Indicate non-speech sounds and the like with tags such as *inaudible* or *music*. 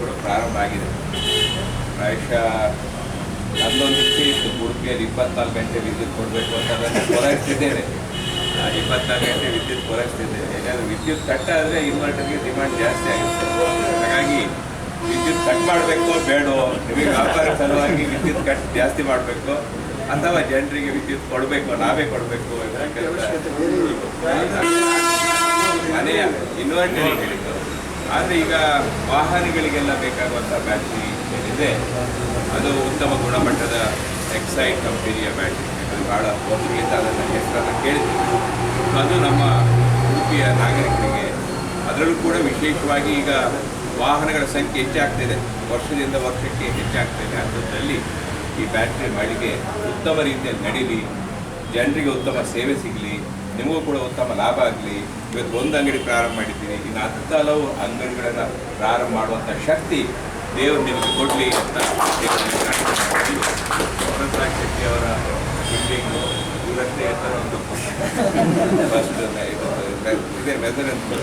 ಕೂಡ ಪ್ರಾರಂಭ ಆಗಿದೆ ಪ್ರಾಯಶಃ ನನ್ನೊಂದು ಇಚ್ಛೆ ಇತ್ತು ಉಡುಪಿಯಲ್ಲಿ ಇಪ್ಪತ್ನಾಲ್ಕು ಗಂಟೆ ವಿದ್ಯುತ್ ಕೊಡಬೇಕು ಅಂತ ಅದನ್ನು ಪೂರೈಸ್ತಿದ್ದೇನೆ ಇಪ್ಪತ್ನಾಲ್ಕು ಗಂಟೆ ವಿದ್ಯುತ್ ಪೂರೈಸ್ತಿದ್ದೇನೆ ಯಾಕಂದರೆ ವಿದ್ಯುತ್ ಕಟ್ ಆದರೆ ಇನ್ವರ್ಟರ್ಗೆ ಡಿಮ್ಯಾಂಡ್ ಜಾಸ್ತಿ ಆಗುತ್ತೆ ಹಾಗಾಗಿ ವಿದ್ಯುತ್ ಕಟ್ ಮಾಡಬೇಕು ಬೇಡೋ ನಿಮಗೆ ವ್ಯಾಪಾರ ಸಲುವಾಗಿ ವಿದ್ಯುತ್ ಕಟ್ ಜಾಸ್ತಿ ಮಾಡಬೇಕು ಅಥವಾ ಜನರಿಗೆ ವಿದ್ಯುತ್ ಕೊಡಬೇಕು ನಾವೇ ಕೊಡಬೇಕು ಮನೆಯ ಇನ್ವರ್ಟರ್ ಹೇಳಿದ್ದು ಆದರೆ ಈಗ ವಾಹನಗಳಿಗೆಲ್ಲ ಬೇಕಾಗುವಂಥ ಬ್ಯಾಟ್ರಿ ಏನಿದೆ, ಅದು ಉತ್ತಮ ಗುಣಮಟ್ಟದ ಎಕ್ಸೈಡ್ ಕಂಪನಿಯ ಬ್ಯಾಟ್ರಿ ಅದು ಬಹಳ ವರ್ಷಗಳಿಂದ ಅದನ್ನು ಹೆಸರನ್ನು ಕೇಳಿದ್ದೀವಿ. ಅದು ನಮ್ಮ ಉಡುಪಿಯ ನಾಗರಿಕರಿಗೆ ಅದರಲ್ಲೂ ಕೂಡ ವಿಶೇಷವಾಗಿ ಈಗ ವಾಹನಗಳ ಸಂಖ್ಯೆ ಹೆಚ್ಚಾಗ್ತಿದೆ. ವರ್ಷದಿಂದ ವರ್ಷಕ್ಕೆ ಹೆಚ್ಚಾಗ್ತಿದೆ. ಅಂಥದ್ದಲ್ಲಿ ಈ ಬ್ಯಾಟ್ರಿ ಮಳಿಗೆ ಉತ್ತಮ ರೀತಿಯಲ್ಲಿ ನಡೀಲಿ, ಜನರಿಗೆ ಉತ್ತಮ ಸೇವೆ ಸಿಗಲಿ. ನಿಮಗೂ ಕೂಡ ಉತ್ತಮ ಲಾಭ ಆಗಲಿ. ಇವತ್ತು ಒಂದು ಅಂಗಡಿ ಪ್ರಾರಂಭ ಮಾಡಿದ್ದೀನಿ. ಇನ್ನು ಹತ್ತು ಹಲವು ಅಂಗಡಿಗಳನ್ನು ಪ್ರಾರಂಭ ಮಾಡುವಂಥ ಶಕ್ತಿ ದೇವರು ನಿಮಗೆ ಕೊಡಲಿ ಅಂತ ಶೆಟ್ಟಿ ಅವರ ಬಿಲ್ಡಿಂಗು ಇವರಷ್ಟೇ ಎತ್ತರ ಒಂದು *laughs* ಫಸ್ಟ್ ಇದೇ. ಮೆಸರ್ ಅಂತ.